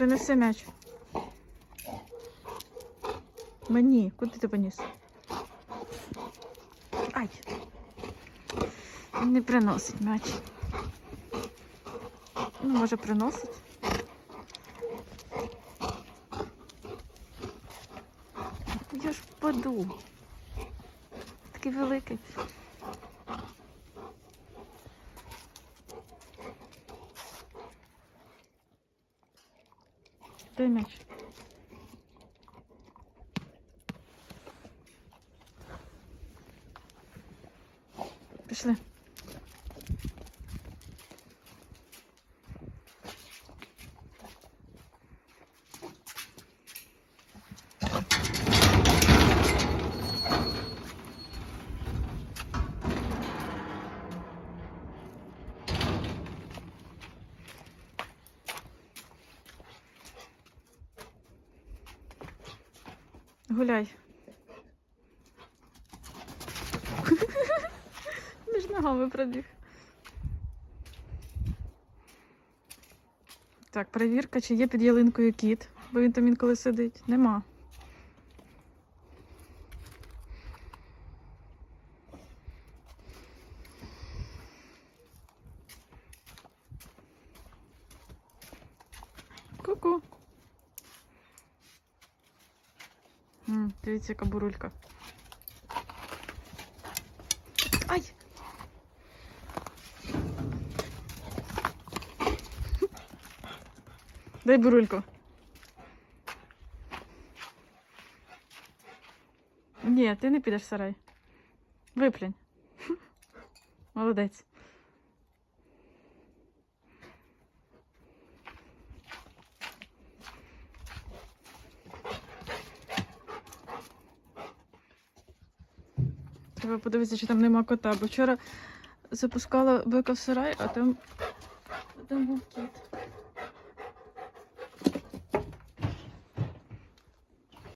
Принеси м'яч. Мені. Куди ти поніс? Ай. Не приносить м'яч. Ну, може, приносить. Я ж впаду. Такий великий. Дай м'яч. Пішли. Гуляй. Між ногами пробіг. Так, перевірка, чи є під ялинкою кіт, бо він там інколи сидить. Нема. Ку-ку. М, Дивіться, яка бурулька. Ай! Дай бурульку. Ні, ти не підеш в сарай. Виплюнь. Молодець. Треба подивитися, чи там нема кота, бо вчора запускала бика в сарай, а там, а там був кіт.